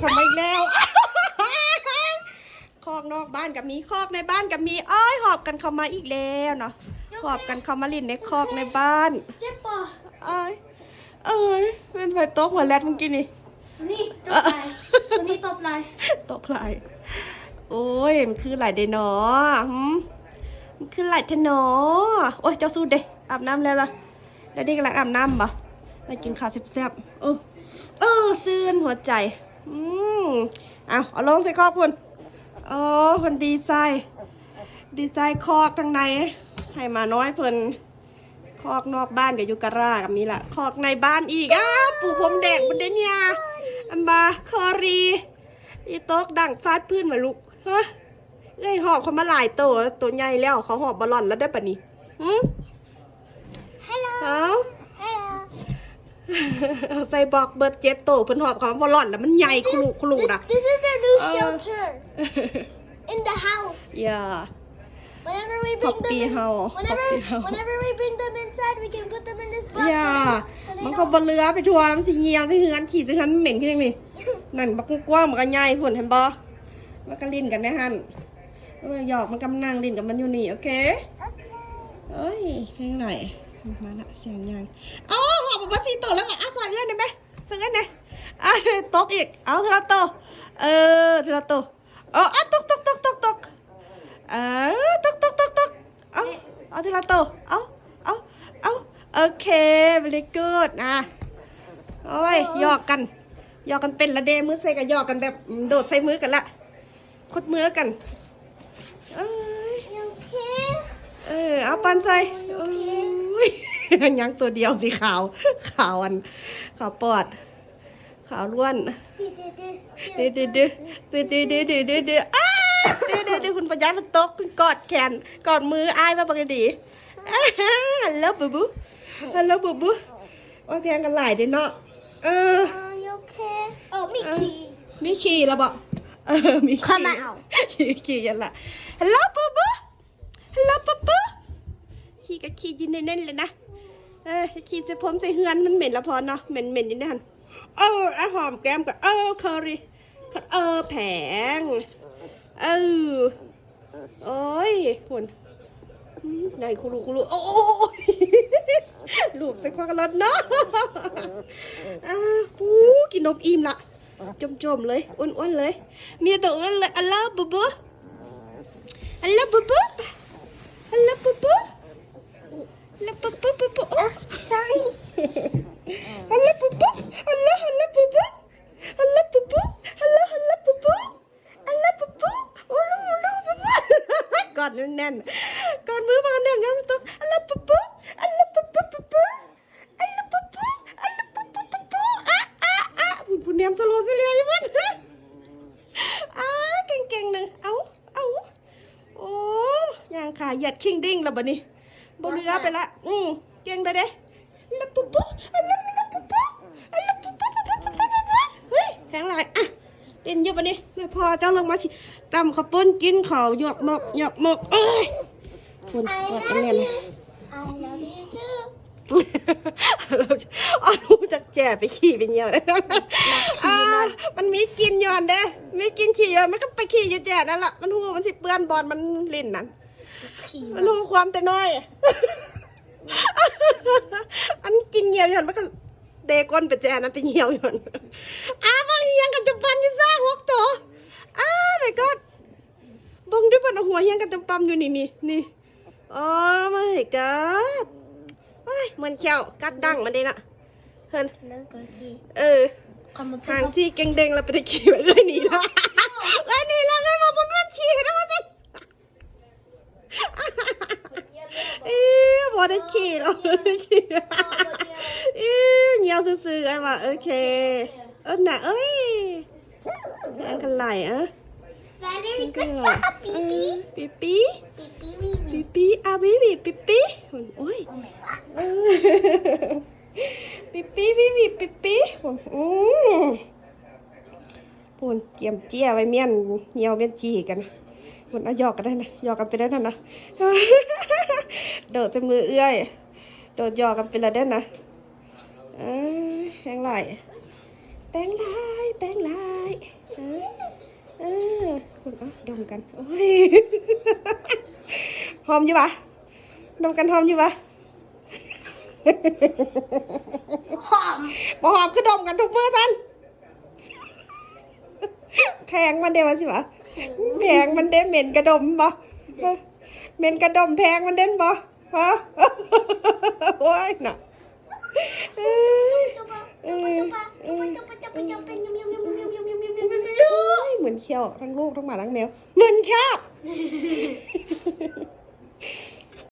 เข้ามาอีกแล้ว คอกนอกบ้านกับมีคอกในบ้านกับมีอ้อยหอบกันเข้ามาอีกแล้วเนาะหอบกันเข้ามาลินในคอกในบ้านเจ็บปะอ้อยเอ้ยเป็นไฟโต๊ะหัวแรดเมื่อกี้นี่นี่ตบไหลตัวนี้ตบไหลตกไหลโอ้ยมันคือไหลเดนอหืมมันคือไหลเทนอโอ้ยเจ้าสู้เด้อาบน้ำแล้วล่ะแล้วนี่กำลังอาบน้ำปะไปกินข้าวแซ่บๆเออเออซื่นหัวใจ อืมเอาเอาลงใส่คอกคุณโอ้คนดีใจ ดีใจคอกทางในให้มาน้อยเพิ่นคอกนอกบ้านกับยูการ่ากับมีละคอกในบ้านอีกอ้าปูพรมแดงบนเดนยาอันบาคอรีอีโต๊กดังฟาดพื้นมาลูกฮะเอ้ยหอบเขามาหลายตัวตัวใหญ่แล้วเขาหอบบอลลอนแล้วได้ปะนี่หืมฮัลโหลเอาฮัลโหล เอาใส่บอกเบิร์ดเจ็ดโตวเพิ่นหอบเขามาบอลลอนแล้วมันใหญ่คลุกคลุกนะ This is their new Uh. shelter in the house อย่า whenever we bring them Puppy in, house, whenever puppy house. whenever we bring them inside we can put them in this box อย่า so they, so มัน they เขา don't บนเรือไปทัวร์มันสิเหี่ยวสิเหือนขี่สิเหือนเหม็นขึ้นยังนี่นั่นบักกว้างมันก็ใหญ่พุ่นเห็นบ่มันก็ลิ้นกันได้หั่นเออหยอกมันกำลังลิ้นกับมันอยู่นี่ โอเคเอ้ยเพลงไหน มาละเสียงยังอ๋อหอบมาสีโตแล้วมาอะสอยเอื้อนได้ไหมสอยเอื้อนได้อะตกอีก เอาทีละโตวเออทีละโตวเอออะตกตกตกตกตกเออตกตกตกตกเอาเอาทีละโตวเอาเอาเอาโอเค very good นะโอ้ยหยอกกันหยอกกันเป็นละเดมือใส่กับหยอกกันแบบอืมโดดใส่มือกันละคดมือกันเอ้ย You okay? เออเอาปันใจโอ้ ยยังตัวเดียวสีขาว ขาวอัน ขาวปอด ขาวล้วนเดือดเดือดเดือดเดือดเดือดเดือดเดือดเดือดเดือดอ้าเดือดเดือดเดือดคุณปัญญามันตกคุณกอดแขนกอดมืออายมาปกติฮัลโหลบูบูฮัลโหลบูบูว่าแพงกันหลายเด้เนาะเออ Are you okay? Oh, Mickey. มีขี่แล้วบอกเออมีขี่ Come out ขี่ขี่ยันละฮัลโหลบูบูฮัลโหลบูบู ขี่กับขี่อยืนแน่นๆเลยนะ เออขี่ใส่ผมใส่เฮือนมันเหม็นละพอเนาะ เหม็นเหม็นยู่ในหันเอออาหอมแก้มกับเออเคอรี่เออแผง เออโอ้ยคุณไหนคุรุคุรุโอ้ยลูกใส่ควากระดเนาะอ่าหูกินนมอิ่มละจมๆเลย อ้วนๆเลยมีตัวอ้วนเลยอัลลาบูบูอัลลาบูบูอัลลาบู ปุ๊บปุ๊บปุ๊บปุ๊บ sorry ฮัลโหลปุ๊บปุ๊บฮัลโหลฮัลโหลปุ๊บปุ๊บฮัลโหลปุ๊บปุ๊บฮัลโหลฮัลโหลปุ๊บปุ๊บฮัลโหลปุ๊บปุ๊บโอ้ลูกลูกปุ๊บปุ๊บกอดแน่นๆกอดมือมาแน่นงั้นต้องฮัลโหลปุ๊บปุ๊บฮัลโหลปุ๊บปุ๊บปุ๊บปุ๊บฮัลโหลปุ๊บปุ๊บฮัลโหลปุ๊บปุ๊บปุ๊บปุ๊บอะอะอะผู้เนียมสโลว์เสียเลยยังนอะเก่งๆหนึ่งเอาเอาโอ้ยางขาหยัดคิงดิ้งแล้วบ่นี่ บนเรือไปละอืมเก่งได้เด้ลับปุ๊บปุ๊บอันนั้นลับปุ๊บปุ๊บอันลับปุ๊บปุ๊บปุ๊บปุ๊บปุ๊บปุ๊บเฮ้ยแข็งไรอะเต้นเยอะบัดนี้แม่พอเจ้าลงมาชิตำข้าวปุ้นกินข้าวหยอกหมกหยอกหมกเอ้ยคนก I อด love กันแน่น you. I love you too. เราเอาหนูจากแจ่ไปขี่ไปเหี่ยวเลยอ่ามันมีกินย้อนเด้มีกินขี่ย้อนมันก็ไปขี่อยู่แจ่นั่นแหละมันหัวมันสิเปื้อนบอลมันลิ่นนั่น มันหัวความแต่น้อย อันกินเหี่ยวย้อนมันก็เดก้นไปแจ่นั้นไปเหี่ยวย้อนอ้าบางเฮียงกันจะปันอยี่ซ่าหกตัวอ้าไม่ก็บงด้วยปันเอาหัวเฮียงกันจะปั๊มอยู่นี่นี่นี่อ๋อไม่กัดเฮ้ยเหมือนเขี้ยวกัดดังมันเด้น่ะเพิ่น Let's go key. เออ Come on, ทาง pick up. ที่เก่งเด้งเราไปได้ขี่ไว้เลยหนีละเลยหนีละเลยมาผมไม่ขี่นะมาสิเอ๊ะพอได้ขี่เราได้ขี่เอ๊ะเงียวซื่อๆไอ้ว่าโอเค เออน่ะเอ้ยแข่งกันไหลอะ Valerie, good job, Bibi. ปีปี Bibi, wee ปี wee. ปีอาบีบีปีปีโอ้ย Oh my god. เออปีปีปีปีปีปีอืมปูนเจียมเจี้ยไว้เมียนเหนียวเมียนจีกันนะ มันเอาหยอกกันได้นะหยอกกันไปได้นะนะโดดจะมือเอื้อย โดดหยอกกันไปละได้นะแป้งไหลแป้งลายแป้งไหลเออคุณอะดมกันโอ้ยหอมอยู่ปะดมกันหอมอยู่ปะหอมบอหอมคือดมกันทุกเมื่อจัน แทงมันเด้มาสิวะแทงมันเด้เหม็นกระดมบ่เหม็นกระดมแทงมันเด้นบ่ฮะโอ้ยน่ะเหมือนเขี้ยวทั้งลูกทั้งหมาทั้งแมวเหมือนชอบ